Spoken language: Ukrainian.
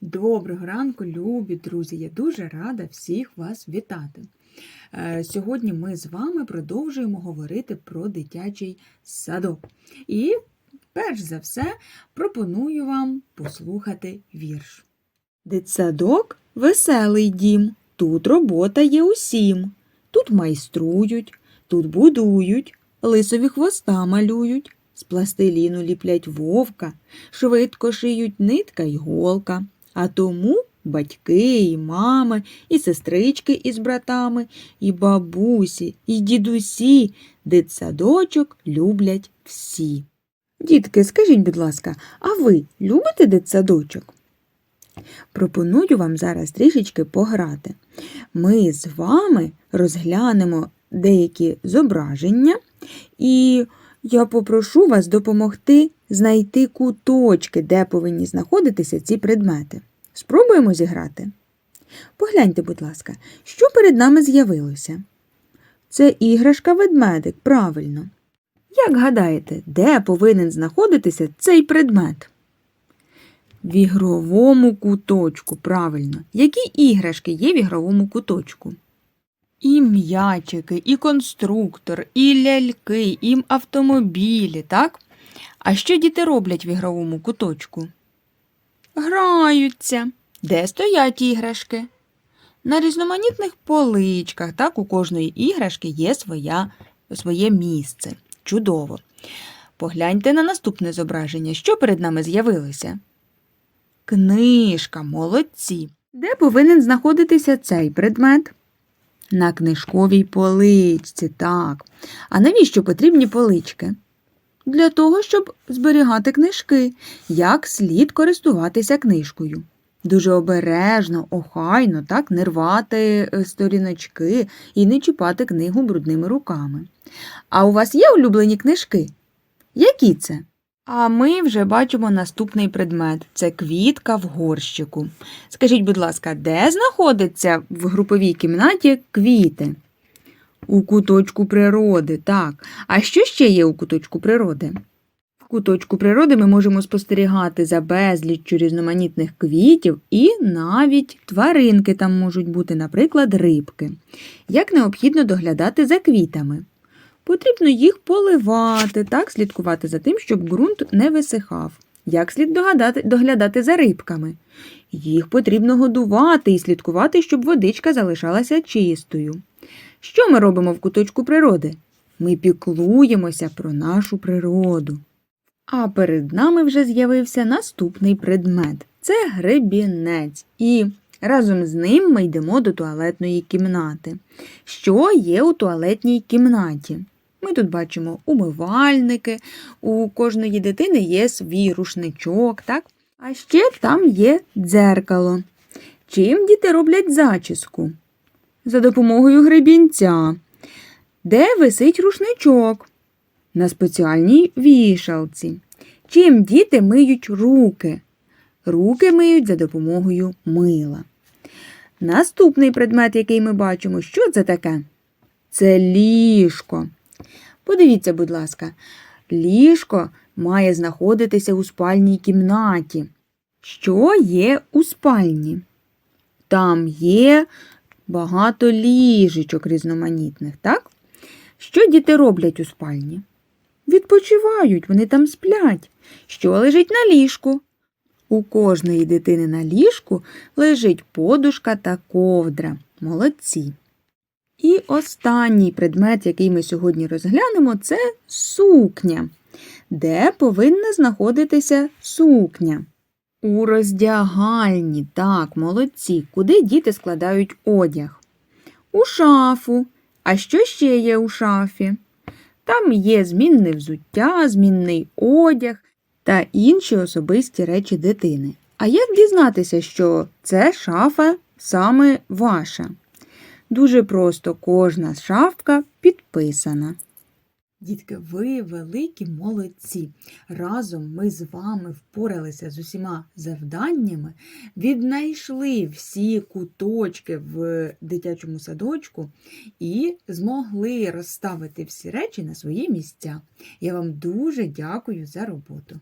Доброго ранку, любі друзі! Я дуже рада всіх вас вітати. Е, Сьогодні ми з вами продовжуємо говорити про дитячий садок. І, перш за все, пропоную вам послухати вірш. Дитсадок веселий дім, тут робота є усім. Тут майструють, тут будують, лисові хвоста малюють, з пластиліну ліплять вовка, швидко шиють нитка й голка. А тому батьки, і мами, і сестрички із братами, і бабусі, і дідусі дитсадочок люблять всі. Дітки, скажіть, будь ласка, а ви любите дитсадочок? Пропоную вам зараз трішечки пограти. Ми з вами розглянемо деякі зображення, і я попрошу вас допомогти знайти куточки, де повинні знаходитися ці предмети. Спробуємо зіграти. Погляньте, будь ласка, що перед нами з'явилося? Це іграшка ведмедик, правильно. Як гадаєте, де повинен знаходитися цей предмет? В ігровому куточку, правильно. Які іграшки є в ігровому куточку? І м'ячики, і конструктор, і ляльки, і автомобілі, так? А що діти роблять в ігровому куточку? Граються. Де стоять іграшки? На різноманітних поличках, так, у кожної іграшки є своя, своє місце. Чудово. Погляньте на наступне зображення. Що перед нами з'явилося? Книжка, молодці. Де повинен знаходитися цей предмет? На книжковій поличці, так. А навіщо потрібні полички? Для того, щоб зберігати книжки, як слід користуватися книжкою. Дуже обережно, охайно, так, не рвати е, сторіночки і не чіпати книгу брудними руками. А у вас є улюблені книжки? Які це? А ми вже бачимо наступний предмет це квітка в горщику. Скажіть, будь ласка, де знаходиться в груповій кімнаті квіти? У куточку природи, так. А що ще є у куточку природи? В куточку природи ми можемо спостерігати за безліччю різноманітних квітів і навіть тваринки там можуть бути, наприклад, рибки. Як необхідно доглядати за квітами? Потрібно їх поливати, так, слідкувати за тим, щоб ґрунт не висихав. Як слід догадати, доглядати за рибками? Їх потрібно годувати і слідкувати, щоб водичка залишалася чистою. Що ми робимо в куточку природи? Ми піклуємося про нашу природу. А перед нами вже з'явився наступний предмет це гребінець. І разом з ним ми йдемо до туалетної кімнати. Що є у туалетній кімнаті? Ми тут бачимо умивальники, у кожної дитини є свій рушничок, так? А ще там є дзеркало. Чим діти роблять зачіску? За допомогою гребінця. Де висить рушничок? На спеціальній вішалці. Чим діти миють руки? Руки миють за допомогою мила. Наступний предмет, який ми бачимо, що це таке? Це ліжко. Подивіться, будь ласка, ліжко має знаходитися у спальній кімнаті. Що є у спальні? Там є багато ліжечок різноманітних, так? Що діти роблять у спальні? Відпочивають, вони там сплять. Що лежить на ліжку? У кожної дитини на ліжку лежить подушка та ковдра. Молодці. І останній предмет, який ми сьогодні розглянемо, це сукня. Де повинна знаходитися сукня? У роздягальні, так, молодці. Куди діти складають одяг? У шафу. А що ще є у шафі? Там є змінне взуття, змінний одяг та інші особисті речі дитини. А як дізнатися, що це шафа саме ваша? Дуже просто кожна шафка підписана. Дітки, ви великі молодці. Разом ми з вами впоралися з усіма завданнями, віднайшли всі куточки в дитячому садочку і змогли розставити всі речі на свої місця. Я вам дуже дякую за роботу.